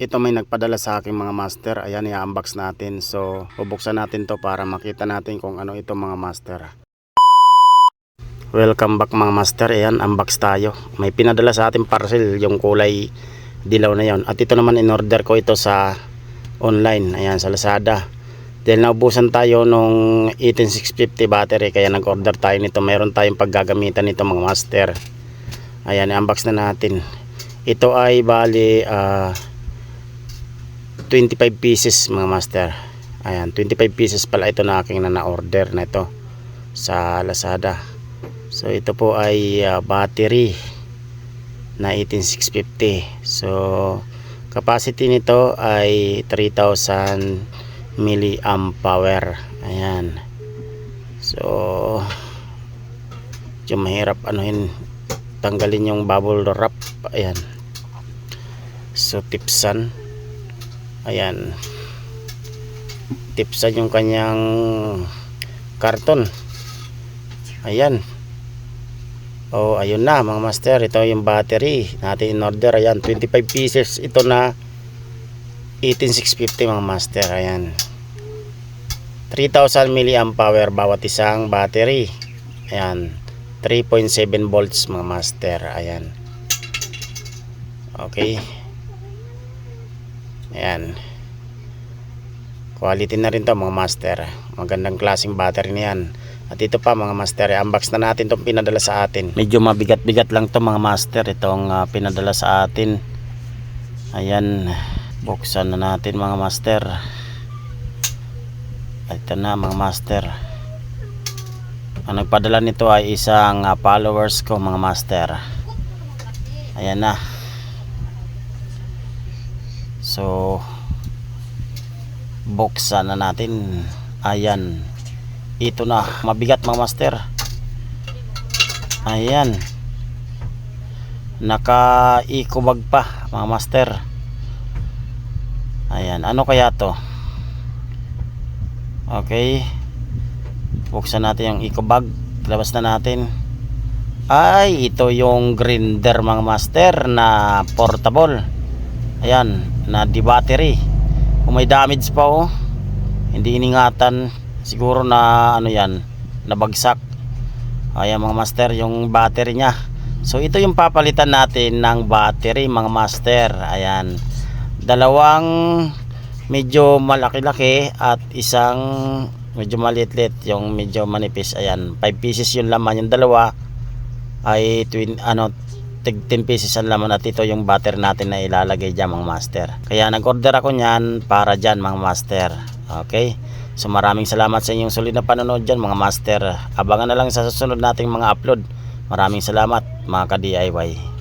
ito may nagpadala sa aking mga master. Ayan, i-unbox natin. So, bubuksan natin to para makita natin kung ano ito mga master. Welcome back mga master. Ayan, unbox tayo. May pinadala sa ating parcel yung kulay dilaw na yon. At ito naman in-order ko ito sa online. Ayan, sa Lazada. Dahil naubusan tayo nung 18650 battery kaya nag-order tayo nito. Meron tayong paggagamitan nito mga master. Ayan, i-unbox na natin. Ito ay bali ah 25 pieces mga master. Ayan, 25 pieces pala ito na aking na na-order na ito sa Lazada. So ito po ay ah, battery na 18650. So capacity nito ay 3000 milliamp power. Ayan. So medyo mahirap anuhin tanggalin yung bubble wrap. Ayan. So tipsan. Ayan. Tipsan yung kanyang karton. Ayan. Oh, ayun na mga master. Ito yung battery natin in order. Ayan, 25 pieces. Ito na 18650 mga master. Ayan. 3000 milliamp power bawat isang battery. Ayan. 3.7 volts mga master. Ayan. Okay. Ayan. Quality na rin to mga master. Magandang klaseng battery na yan. At ito pa mga master, unbox na natin itong pinadala sa atin. Medyo mabigat-bigat lang to mga master itong ah, pinadala sa atin. Ayan, buksan na natin mga master. Ito na mga master. Ang nagpadala nito ay isang ah, followers ko mga master. Ayan na. So, buksan na natin. Ayan. Ito na mabigat mga master. Ayan. Naka ikubag pa mga master. Ayan. Ano kaya to? Okay. Buksan natin yung ikubag labas na natin. Ay ito yung grinder mga master na portable. Ayan na di battery. Kung may damage pa oh. Hindi iningatan. Siguro na ano yan nabagsak. Ayan mga master yung battery nya so ito yung papalitan natin ng battery mga master. Ayan. Dalawang medyo malaki-laki at isang medyo maliit-liit yung medyo manipis. Ayan 5 pieces yung laman. Yung dalawa ay twin ano tig 10 pieces ang laman at ito yung battery natin na ilalagay dyan mga master kaya nag-order ako nyan para dyan mga master okay So maraming salamat sa inyong sulit na panonood dyan mga master. Abangan na lang sa susunod nating mga upload. Maraming salamat mga ka-DIY.